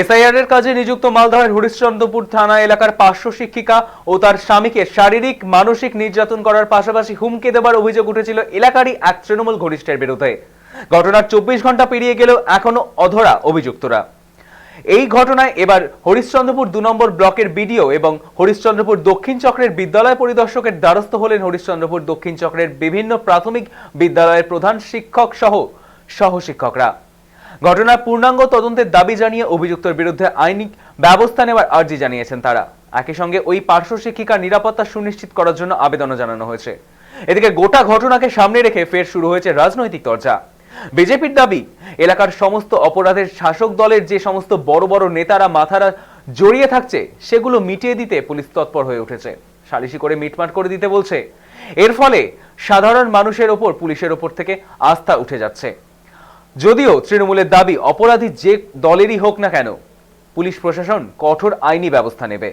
SIR এর কাজে নিযুক্ত মালদহের হরিশ্চন্দ্রপুর থানা এলাকার পার্শ্ব শিক্ষিকা ও তার স্বামীকে শারীরিক, মানসিক নির্যাতন করার পাশাপাশি হুমকি দেবার অভিযোগ উঠেছিল এলাকারই এক তৃণমূল ঘনিষ্ঠের বিরুদ্ধে। ঘটনার চব্বিশ ঘণ্টা পেরিয়ে গেলেও এখনও অধরা অভিযুক্তরা। এই ঘটনায় এবার হরিশ্চন্দ্রপুর দু নম্বর ব্লকের বিডিও এবং হরিশ্চন্দ্রপুর দক্ষিণ চক্রের বিদ্যালয় পরিদর্শকের দ্বারস্থ হলেন হরিশ্চন্দ্রপুর দক্ষিণ চক্রের বিভিন্ন প্রাথমিক বিদ্যালয়ের প্রধান শিক্ষক সহ সহশিক্ষকরা। ঘটনার পূর্ণাঙ্গ তদন্তের দাবি জানিয়ে অভিযুক্তের বিরুদ্ধে আইনি ব্যবস্থা নেওয়ার আর্জি জানিয়েছেন তারা। একই সঙ্গে ওই পার্শ্ব শিক্ষিকার নিরাপত্তা সুনিশ্চিত করার জন্য আবেদনও জানানো হয়েছে। এদিকে গোটা ঘটনাকে সামনে রেখে ফের শুরু হয়েছে রাজনৈতিক চর্চা। বিজেপির দাবি, এলাকার সমস্ত অপরাধের শাসক দলের যে সমস্ত বড় বড় নেতারা মাথারা জড়িয়ে থাকছে, সেগুলো মিটিয়ে দিতে পুলিশ তৎপর হয়ে উঠেছে। সালিশি করে মিটমাট করে দিতে বলছে। এর ফলে সাধারণ মানুষের ওপর, পুলিশের ওপর থেকে আস্থা উঠে যাচ্ছে। যদিও তৃণমূলের দাবি অপরাধী যে দলেরই হোক না কেন, পুলিশ প্রশাসন কঠোর আইনি ব্যবস্থা নেবে।